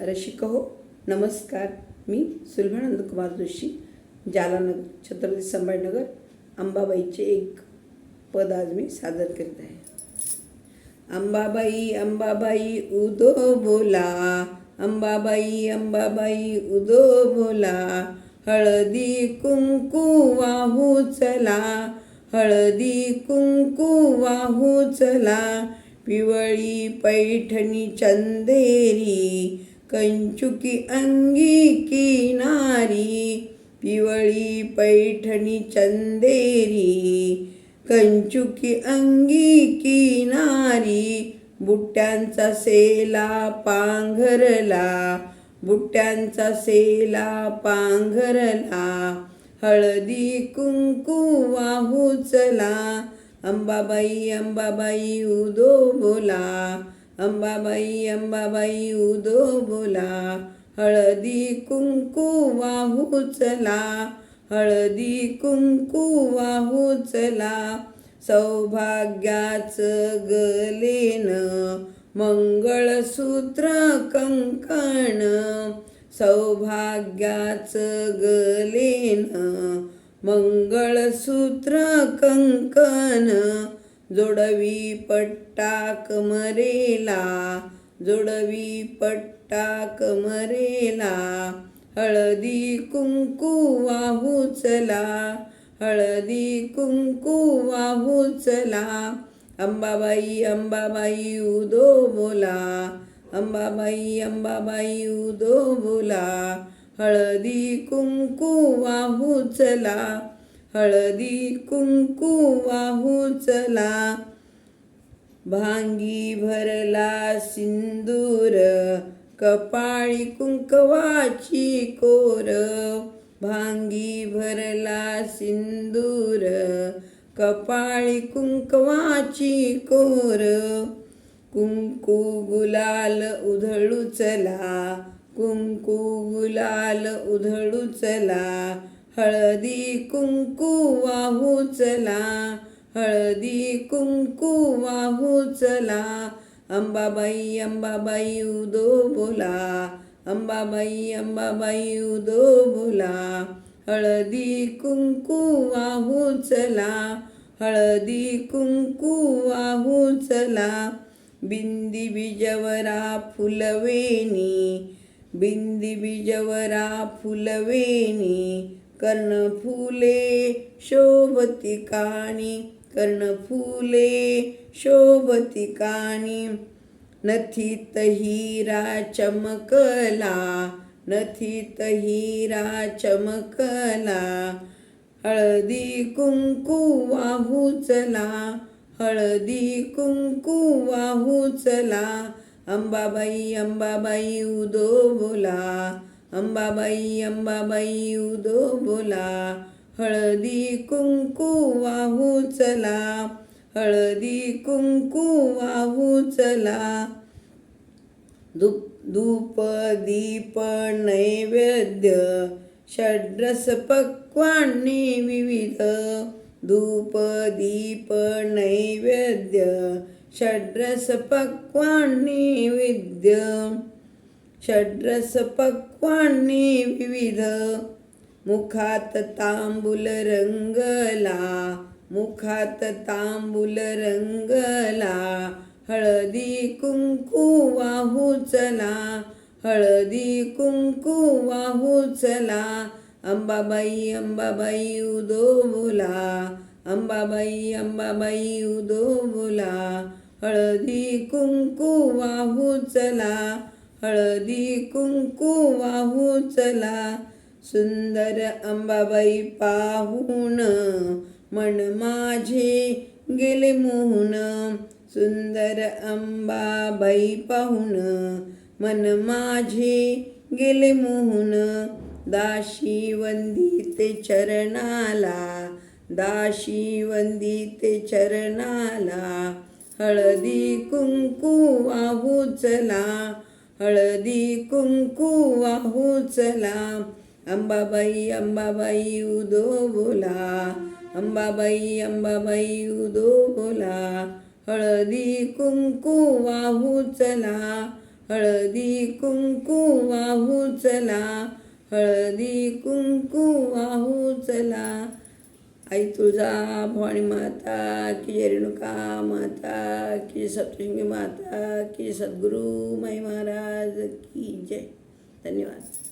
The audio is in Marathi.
रसिक हो नमस्कार. मी सुलभानंद कुमार जोशी जालानगर छत्रपती संभाजीनगर अंबाबाईचे एक पद आज मी सादर करीत आहे. अंबाबाई अंबाबाई उदो बोला. अंबाबाई अंबाबाई उदो बोला. हळदी कुंकू वाहू चला. हळदी कुंकू वाहू चला. पिवळी पैठणी चंदेरी. कंचुकी अंगी किनारी पिवळी पैठणी चंदेरी. कंचुकी अंगी किनारी बुट्ट्यांचा सेला पांघरला. बुट्ट्यांचा सेला पांघरला. हळदी कुंकू वाहू चला अंबाबाई अंबाबाई उदो बोला अंबाबाई अंबाबाई उदो बोला. हळदी कुंकू वाहू चला. हळदी कुंकू वाहू चला. सौभाग्याचं गलेन. मंगळसूत्र कंकण. सौभाग्याचं गलेन. मंगळसूत्र कंकण. जोडवी पट्टा कमरेला जोडवी पट्टा कमरेला हळदी कुंकू वाहू चला हळदी कुंकू वाहू चला अंबाबाई अंबाबाई उदो बोला अंबाबाई अंबाबाई उदो बोला हळदी कुंकू वाहू चला हळदी कुंकू वाहू चला भांगी भरला सिंदूर कपाळी कुंकवाची कोर भांगी भरला सिंदूर कपाळी कुंकवाची कोर कुंकू गुलाल उधळू चला कुंकू गुलाल उधळू चला हळदी कुंकू वाहू चला हळदी कुंकू वाहू चला. अंबाबाई अंबाबाई उदो बोला अंबाबाई अंबाबाई उदो बोला. हळदी कुंकू वाहू चला हळदी कुंकू वाहू चला. बिंदी बिजवरा फुलवेणी बिंदी बिजवरा फुलवेणी कर्णफुले फुले कर्णफुले शोभतिकाणी नथित हिरा चमकला नथित हिरा चमकला. हळदी कुंकू वाहू चला हळदी कुंकू वाहू चला अंबाबाई अंबाबाई उदो बोला अंबाबाई अंबाबाई उदो बोला. हळदी कुंकू वाहू चला. हळदी कुंकू वाहू चला. धूप धूप दीप नैवेद्य षड्रस पक्वांनी विविध. धूप दीप नैवेद्य षड्रस पक्वान्ने विद्य. षड्रस पक्वान्ने विविध मुखात तांबूल रंगला मुखात तांबूल रंगला हळदी कुंकू वाहू चला हळदी कुंकू वाहू चला अंबाबाई अंबाबाई उदो बोला अंबाबाई अंबाबाई उदो बोला हळदी कुंकू वाहू चला हळदी कुंकू वाहू चला. सुंदर अंबाबाई पाहून मन माझे गेले मोहून. सुंदर अंबाबाई पाहून मन माझे गेले मोहून. दाशी वंदिते चरणाला दाशी वंदिते चरणाला. हळदी कुंकू वाहू चला. हळदी कुंकू वाहू चला. अंबाबाई अंबाबाई उदो बोला. अंबाबाई अंबाबाई उदो बोला. हळदी कुंकू वाहू चला. हळदी कुंकू वाहू चला. हळदी कुंकू वाहू चला. आई तुळजा भवानी माता की जय रेणुका माता की सप्तशृंगी माता की सद्गुरू माई महाराज की जय. धन्यवाद.